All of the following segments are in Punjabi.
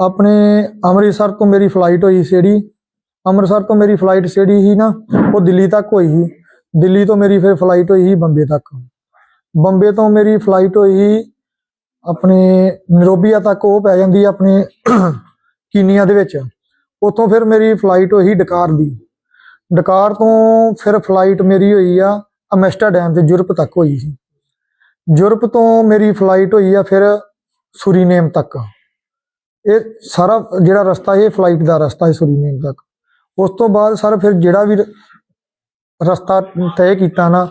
ਆਪਣੇ ਅੰਮ੍ਰਿਤਸਰ ਤੋਂ ਮੇਰੀ ਫਲਾਈਟ ਹੋਈ ਸੀੜੀ ਅੰਮ੍ਰਿਤਸਰ ਤੋਂ ਮੇਰੀ ਫਲਾਈਟ ਸੀੜੀ ਸੀ ਨਾ, ਉਹ ਦਿੱਲੀ ਤੱਕ ਹੋਈ ਸੀ। ਦਿੱਲੀ ਤੋਂ ਮੇਰੀ ਫਿਰ ਫਲਾਈਟ ਹੋਈ ਸੀ ਬੰਬੇ ਤੱਕ। ਬੰਬੇ ਤੋਂ ਮੇਰੀ ਫਲਾਈਟ ਹੋਈ ਸੀ, ਆਪਣੇ ਨਰੋਬੀਆ ਤੱਕ ਉਹ ਪੈ ਜਾਂਦੀ ਆਪਣੇ ਕੀਨੀਆ ਦੇ ਵਿੱਚ। ਉੱਥੋਂ ਫਿਰ ਮੇਰੀ ਫਲਾਈਟ ਹੋਈ ਡਕਾਰ ਦੀ। ਡਕਾਰ ਤੋਂ ਫਿਰ ਫਲਾਈਟ ਮੇਰੀ ਹੋਈ ਆ ਅਮਸਟਰਡਮ ਤੇ ਯੂਰਪ ਤੱਕ ਹੋਈ ਸੀ। ਯੂਰਪ ਤੋਂ ਮੇਰੀ ਫਲਾਈਟ ਹੋਈ ਆ ਫਿਰ ਸੁਰੀਨੇਮ ਤੱਕ। ਇਹ ਸਾਰਾ ਜਿਹੜਾ ਰਸਤਾ ਇਹ ਫਲਾਈਟ ਦਾ ਰਸਤਾ ਹੈ ਸੁਰੀਨੇਮ ਤੱਕ। ਉਸ ਤੋਂ ਬਾਅਦ ਸਰ ਫਿਰ ਜਿਹੜਾ ਵੀ ਰਸਤਾ ਤੈਅ ਕੀਤਾ ਨਾ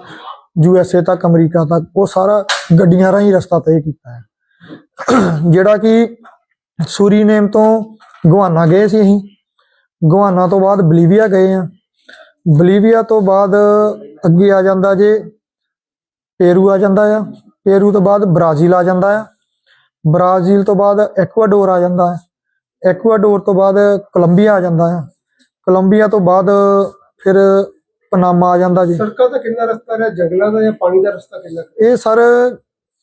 ਯੂ ਐਸ ਏ ਤੱਕ, ਅਮਰੀਕਾ ਤੱਕ, ਉਹ ਸਾਰਾ ਗੱਡੀਆਂ ਰਾਹੀਂ ਰਸਤਾ ਤੈਅ ਕੀਤਾ ਹੈ। ਜਿਹੜਾ ਕਿ ਸੁਰੀਨੇਮ ਤੋਂ ਗਵਾਨਾ ਗਏ ਸੀ ਅਸੀਂ। ਗਵਾਨਾ ਤੋਂ ਬਾਅਦ ਬਲੀਵੀਆ ਗਏ ਆ ਬਲੀਵੀਆ ਤੋਂ ਬਾਅਦ ਅੱਗੇ ਆ ਜਾਂਦਾ ਜੇ ਪੇਰੂ ਆ ਜਾਂਦਾ ਆ। ਪੇਰੂ ਤੋਂ ਬਾਅਦ ਬ੍ਰਾਜ਼ੀਲ ਆ ਜਾਂਦਾ ਆ। ਬ੍ਰਾਜ਼ੀਲ ਤੋਂ ਬਾਅਦ ਐਕਵਾਡੋਰ ਆ ਜਾਂਦਾ ਹੈ। ਐਕਵਾਡੋਰ ਤੋਂ ਬਾਅਦ ਕੋਲੰਬੀਆ ਆ ਜਾਂਦਾ ਹੈ। ਕੋਲੰਬੀਆ ਤੋਂ ਬਾਅਦ ਫਿਰ ਪਨਾਮਾ ਆ ਜਾਂਦਾ ਜੀ। ਸੜਕਾਂ ਦਾ ਕਿੰਨਾ ਰਸਤਾ ਹੈ ਜੰਗਲਾਂ ਦਾ ਜਾਂ ਪਾਣੀ ਦਾ ਰਸਤਾ ਕਿੰਨਾ? ਇਹ ਸਰ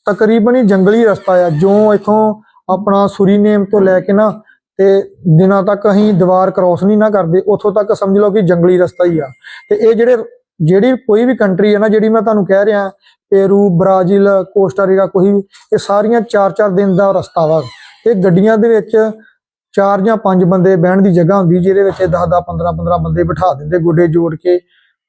ਤਕਰੀਬਨ ਹੀ ਜੰਗਲੀ ਰਸਤਾ ਆ। ਜੋ ਇਥੋਂ ਆਪਣਾ ਸੁਰੀਨੇਮ ਤੋਂ ਲੈ ਕੇ ਨਾ ਤੇ ਦਿਨਾਂ ਤੱਕ ਅਸੀਂ ਦੀਵਾਰ ਕ੍ਰਾਸ ਨਹੀਂ ਨਾ ਕਰਦੇ ਉੱਥੋਂ ਤੱਕ ਸਮਝ ਲਓ ਕਿ ਜੰਗਲੀ ਰਸਤਾ ਹੀ ਆ। ਤੇ ਇਹ ਜਿਹੜੇ ਜਿਹੜੀ ਕੋਈ ਵੀ ਕੰਟਰੀ ਹੈ ਨਾ ਜਿਹੜੀ ਮੈਂ ਤੁਹਾਨੂੰ ਕਹਿ ਰਿਹਾ ਪੇਰੂ, ਬ੍ਰਾਜ਼ੀਲ ਕੋਸਟਾਰੀਕਾ ਕੋਈ ਵੀ, ਇਹ ਸਾਰੀਆਂ 4-4 ਦਿਨ ਦਾ ਰਸਤਾ ਵਾ। ਇਹ ਗੱਡੀਆਂ ਦੇ ਵਿੱਚ ਚਾਰ ਜਾਂ ਪੰਜ ਬੰਦੇ ਬਹਿਣ ਦੀ ਜਗ੍ਹਾ ਹੁੰਦੀ, ਜਿਹਦੇ ਵਿੱਚ 10-10 15-15 ਬੰਦੇ ਬਿਠਾ ਦਿੰਦੇ, ਗੁੱਡੇ ਜੋੜ ਕੇ।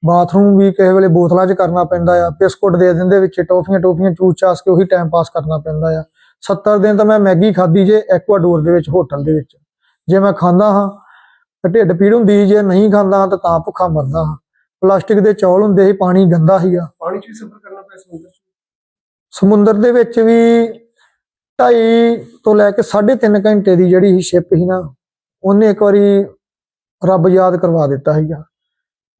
ਬਾਥਰੂਮ ਵੀ ਕਿਸੇ ਵੇਲੇ ਬੋਤਲਾਂ 'ਚ ਕਰਨਾ ਪੈਂਦਾ ਆ। ਬਿਸਕੁਟ ਦੇ ਦਿੰਦੇ ਵਿੱਚ, ਟੋਫੀਆਂ ਟੋਫੀਆਂ, ਚੂਸ ਚਾਸ ਕੇ ਉਹੀ ਟਾਈਮ ਪਾਸ ਕਰਨਾ ਪੈਂਦਾ ਆ। 70 ਦਿਨ ਤਾਂ ਮੈਂ ਮੈਗੀ ਖਾਧੀ ਜੇ ਐਕਵਾਡੋਰ ਦੇ ਵਿੱਚ ਹੋਟਲ ਦੇ ਵਿੱਚ। ਜੇ ਮੈਂ ਖਾਂਦਾ ਹਾਂ, ਤਾਂ ਢਿੱਡ ਪੀੜ ਹੁੰਦੀ, ਜੇ ਨਹੀਂ ਖਾਂਦਾ ਹਾਂ ਤਾਂ ਤਾਂ ਭੁੱਖਾ ਮਰਦਾ ਹਾਂ। ਪਲਾਸਟਿਕ ਦੇ ਚੌਲ ਹੁੰਦੇ ਸੀ, ਪਾਣੀ ਗੰਦਾ ਸੀਗਾ। ਪਾਣੀ 'ਚ ਵੀ ਸਫ਼ਰ ਕਰਨਾ ਸਮੁੰਦਰ ਦੇ ਵਿੱਚ ਵੀ 2.5 ਤੋਂ ਲੈ ਕੇ 3.5 ਘੰਟੇ ਦੀ ਜਿਹੜੀ ਸ਼ਿਪ ਸੀ ਨਾ, ਉਹਨੇ ਇੱਕ ਵਾਰੀ ਰੱਬ ਯਾਦ ਕਰਵਾ ਦਿੱਤਾ ਸੀਗਾ।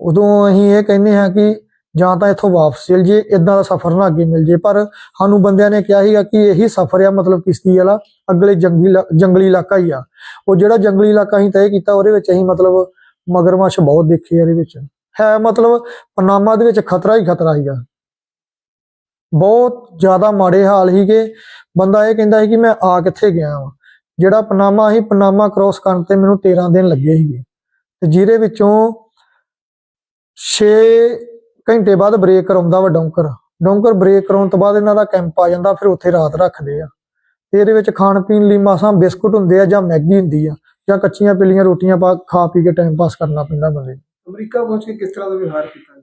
ਉਦੋਂ ਅਸੀਂ ਇਹ ਕਹਿੰਦੇ ਹਾਂ ਕਿ ਜਾਂ ਤਾਂ ਇੱਥੋਂ ਵਾਪਸ ਚਲ ਜੇ ਇਦਾਂ ਦਾ ਸਫ਼ਰ ਨਾ ਅੱਗੇ ਮਿਲ ਜੇ ਪਰ ਸਾਨੂੰ ਬੰਦਿਆਂ ਨੇ ਕਿਹਾ ਸੀਗਾ ਕਿ ਇਹੀ ਸਫ਼ਰ ਆ, ਮਤਲਬ ਕਿਸ਼ਤੀ ਵਾਲਾ, ਅਗਲੇ ਜੰਗਲੀ ਜੰਗਲੀ ਇਲਾਕਾ ਹੀ ਆ। ਉਹ ਜਿਹੜਾ ਜੰਗਲੀ ਇਲਾਕਾ ਅਸੀਂ ਤੈਅ ਕੀਤਾ, ਉਹਦੇ ਵਿੱਚ ਅਸੀਂ ਮਤਲਬ ਮਗਰਮੱਛ ਬਹੁਤ ਦੇਖੇ ਇਹਦੇ ਵਿੱਚ। ਹੈ ਮਤਲਬ ਪਨਾਮਾ ਦੇ ਵਿੱਚ ਖਤਰਾ ਹੀ ਖਤਰਾ ਸੀਗਾ। ਬਹੁਤ ਜ਼ਿਆਦਾ ਮਾੜੇ ਹਾਲ ਸੀਗੇ। ਬੰਦਾ ਇਹ ਕਹਿੰਦਾ ਸੀ ਕਿ ਮੈਂ ਆ ਕਿੱਥੇ ਗਿਆ ਵਾਂ। ਜਿਹੜਾ ਪਨਾਮਾ ਸੀ, ਪਨਾਮਾ ਕ੍ਰਾਸ ਕਰਨ ਤੇ ਮੈਨੂੰ 13 ਦਿਨ ਲੱਗੇ ਸੀਗੇ। ਤੇ ਜਿਹਦੇ ਵਿੱਚੋਂ 6 ਘੰਟੇ ਬਾਅਦ ਬ੍ਰੇਕ ਕਰਾਉਂਦਾ ਵਾ ਡੌਂਕਰ। ਡੌਂਕਰ ਬ੍ਰੇਕ ਕਰਾਉਣ ਤੋਂ ਬਾਅਦ ਇਹਨਾਂ ਦਾ ਕੈਂਪ ਆ ਜਾਂਦਾ, ਫਿਰ ਉੱਥੇ ਰਾਤ ਰੱਖਦੇ ਆ। ਤੇ ਇਹਦੇ ਵਿੱਚ ਖਾਣ ਪੀਣ ਲਈ ਮਾਸਾਂ ਬਿਸਕੁਟ ਹੁੰਦੇ ਆ ਜਾਂ ਮੈਗੀ ਹੁੰਦੀ ਆ, ਜਾਂ ਕੱਚੀਆਂ ਪੀਲੀਆਂ ਰੋਟੀਆਂ ਪਾ ਖਾ ਪੀ ਕੇ ਟਾਈਮ ਪਾਸ ਕਰਨਾ ਪੈਂਦਾ ਬੰਦੇ ਨੂੰ। ਅਮਰੀਕਾ ਪਹੁੰਚ ਕੇ ਕਿਸ ਤਰ੍ਹਾਂ ਦਾ ਵਿਵਹਾਰ ਕੀਤਾ?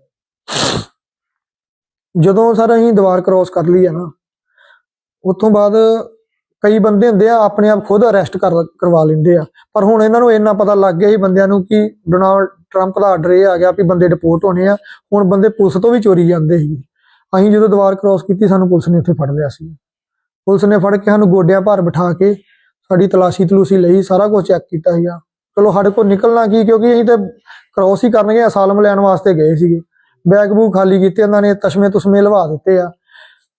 ਜਦੋਂ ਸਰ ਅਸੀਂ ਦੀਵਾਰ ਕ੍ਰਾਸ ਕਰ ਲਈ ਆ ਨਾ, ਉੱਥੋਂ ਬਾਅਦ ਕਈ ਬੰਦੇ ਹੁੰਦੇ ਆ ਆਪਣੇ ਆਪ ਖੁਦ ਅਰੈਸਟ ਕਰਵਾ ਲੈਂਦੇ ਆ। ਪਰ ਹੁਣ ਇਹਨਾਂ ਨੂੰ ਇੰਨਾ ਪਤਾ ਲੱਗ ਗਿਆ ਸੀ ਬੰਦਿਆਂ ਨੂੰ ਕਿ ਡੋਨਾਲਡ ਟਰੰਪ ਦਾ ਆਰਡਰ ਇਹ ਆ ਗਿਆ ਵੀ ਬੰਦੇ ਡਿਪੋਰਟ ਹੋਣੇ ਆ, ਹੁਣ ਬੰਦੇ ਪੁਲਿਸ ਤੋਂ ਵੀ ਚੋਰੀ ਜਾਂਦੇ ਸੀ। ਅਸੀਂ ਜਦੋਂ ਦੀਵਾਰ ਕ੍ਰਾਸ ਕੀਤੀ, ਸਾਨੂੰ ਪੁਲਿਸ ਨੇ ਉੱਥੇ ਫੜ ਲਿਆ ਸੀ। ਪੁਲਿਸ ਨੇ ਫੜ ਕੇ ਸਾਨੂੰ ਗੋਡਿਆਂ ਭਾਰ ਬਿਠਾ ਕੇ ਸਾਡੀ ਤਲਾਸ਼ੀ ਤਲੂਸੀ ਲਈ, ਸਾਰਾ ਕੁਝ ਚੈੱਕ ਕੀਤਾ ਸੀਗਾ। ਚਲੋ ਸਾਡੇ ਕੋਲ ਨਿਕਲਣਾ ਕੀ, ਕਿਉਂਕਿ ਅਸੀਂ ਤੇ ਕ੍ਰਾਸ ਹੀ ਕਰਨਗੇ, ਅਸਾਲਮ ਲੈਣ ਵਾਸਤੇ ਗਏ ਸੀਗੇ। ਬੈਗ ਬੂਗ ਖਾਲੀ ਕੀਤੇ ਉਹਨਾਂ ਨੇ ਤਸ਼ਮੇ ਤੁਸਮੇ ਲਵਾ ਦਿੱਤੇ ਆ।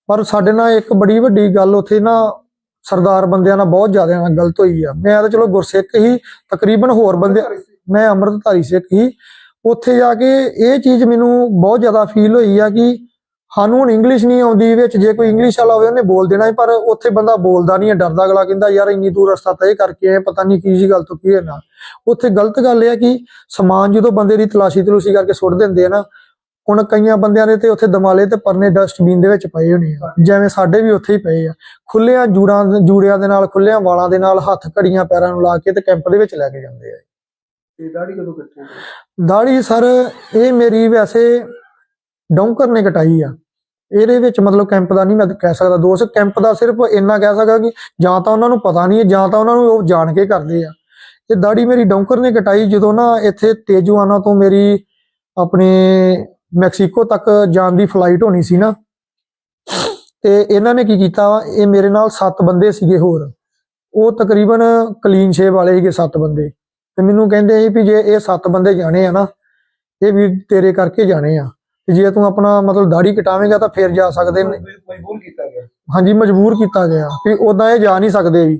ਪਰ ਸਾਡੇ ਨਾਲ ਇੱਕ ਬੜੀ ਵੱਡੀ ਗੱਲ ਉੱਥੇ ਨਾ ਸਰਦਾਰ ਬੰਦਿਆਂ ਨਾਲ ਬਹੁਤ ਜ਼ਿਆਦਾ ਨਾਲ ਗਲਤ ਹੋਈ ਆ। ਮੈਂ ਤਾਂ ਚਲੋ ਗੁਰਸਿੱਖ ਹੀ ਤਕਰੀਬਨ ਹੋਰ ਬੰਦੇ ਮੈਂ ਅੰਮ੍ਰਿਤਧਾਰੀ ਸਿੱਖ ਹੀ। ਉੱਥੇ ਜਾ ਕੇ ਇਹ ਚੀਜ਼ ਮੈਨੂੰ ਬਹੁਤ ਜ਼ਿਆਦਾ ਫੀਲ ਹੋਈ ਆ ਕਿ ਸਾਨੂੰ ਹੁਣ ਇੰਗਲਿਸ਼ ਨਹੀਂ ਆਉਂਦੀ ਵਿੱਚ ਜੇ ਕੋਈ ਇੰਗਲਿਸ਼ ਵਾਲਾ ਹੋਵੇ ਉਹਨੇ ਬੋਲ ਦੇਣਾ ਪਰ ਉੱਥੇ ਬੰਦਾ ਬੋਲਦਾ ਨਹੀਂ ਹੈ ਡਰਦਾ ਅਗਲਾ ਕਹਿੰਦਾ ਯਾਰ ਇੰਨੀ ਦੂਰ ਰਸਤਾ ਤੈਅ ਕਰਕੇ ਆਏ ਪਤਾ ਨਹੀਂ ਕੀ ਜੀ ਗੱਲ ਤੋਂ ਕੀ ਹੈ ਨਾ। ਉੱਥੇ ਗਲਤ ਗੱਲ ਇਹ ਆ ਕਿ ਸਮਾਨ ਜਦੋਂ ਬੰਦੇ ਦੀ ਤਲਾਸ਼ੀ ਤਲੂਸ਼ੀ ਕਰਕੇ ਸੁੱਟ ਦਿੰਦੇ ਆ ਨਾ ਹੁਣ ਕਈਆਂ ਬੰਦਿਆਂ ਦੇ ਤੇ ਉੱਥੇ ਦਮਾਲੇ ਤੇ ਪਰਨੇ ਡਸਟਬਿਨ ਦੇ ਵਿੱਚ ਪਏ ਹੋਣੇ ਆ। ਜਿਵੇਂ ਸਾਡੇ ਵੀ ਉੱਥੇ ਹੀ ਪਏ ਆ। ਖੁੱਲਿਆਂ ਜੂੜਾਂ ਜੂੜਿਆਂ ਦੇ ਨਾਲ ਖੁੱਲਿਆਂ ਵਾਲਾਂ ਦੇ ਨਾਲ ਹੱਥ ਘੜੀਆਂ ਪੈਰਾਂ ਨੂੰ ਲਾ ਕੇ ਤੇ ਕੈਂਪ ਦੇ ਵਿੱਚ ਲੈ ਕੇ ਜਾਂਦੇ ਆ। ਤੇ ਦਾੜੀ ਕਦੋਂ ਦਾੜੀ ਸਰ ਇਹ ਮੇਰੀ ਵੈਸੇ ਡੌਂਕਰ ਨੇ ਕਟਾਈ ਆ। ਇਹਦੇ ਵਿੱਚ ਮਤਲਬ ਕੈਂਪ ਦਾ ਨਹੀਂ ਮੈਂ ਕਹਿ ਸਕਦਾ ਦੋਸਤ ਕੈਂਪ ਦਾ ਸਿਰਫ ਇੰਨਾ ਕਹਿ ਸਕਦਾ ਕਿ ਜਾਂ ਤਾਂ ਉਹਨਾਂ ਨੂੰ ਪਤਾ ਨਹੀਂ ਹੈ ਜਾਂ ਤਾਂ ਉਹਨਾਂ ਨੂੰ ਉਹ ਜਾਣ ਕੇ ਕਰਦੇ ਆ। ਇਹ ਦਾੜੀ ਮੇਰੀ ਡੌਂਕਰ ਨੇ ਕਟਾਈ ਜਦੋਂ ਨਾ ਇੱਥੇ ਤੇਜੂਆਨਾ ਤੋਂ ਮੇਰੀ ਆਪਣੇ ਮੈਕਸੀਕੋ ਤੱਕ ਜਾਣ ਦੀ ਫਲਾਈਟ ਹੋਣੀ ਸੀ ਨਾ। ਤੇ ਇਹਨਾਂ ਨੇ ਕੀ ਕੀਤਾ ਇਹ ਮੇਰੇ ਨਾਲ 7 ਬੰਦੇ ਸੀਗੇ ਹੋਰ। ਉਹ ਤਕਰੀਬਨ ਕਲੀਨ ਸ਼ੇਵ ਵਾਲੇ ਸੀਗੇ 7 ਬੰਦੇ। ਤੇ ਮੈਨੂੰ ਕਹਿੰਦੇ ਸੀ ਵੀ ਜੇ ਇਹ 7 ਬੰਦੇ ਜਾਣੇ ਆ ਨਾ ਇਹ ਵੀ ਤੇਰੇ ਕਰਕੇ ਜਾਣੇ ਆ। ਤੇ ਜੇ ਤੂੰ ਆਪਣਾ ਮਤਲਬ ਦਾੜੀ ਕਟਾਵੇਂਗਾ ਤਾਂ ਫਿਰ ਜਾ ਸਕਦੇ ਨੇ। ਮਜਬੂਰ ਕੀਤਾ ਗਿਆ। ਹਾਂਜੀ ਮਜਬੂਰ ਕੀਤਾ ਗਿਆ। ਵੀ ਉਦਾਂ ਇਹ ਜਾ ਨਹੀਂ ਸਕਦੇ ਵੀ।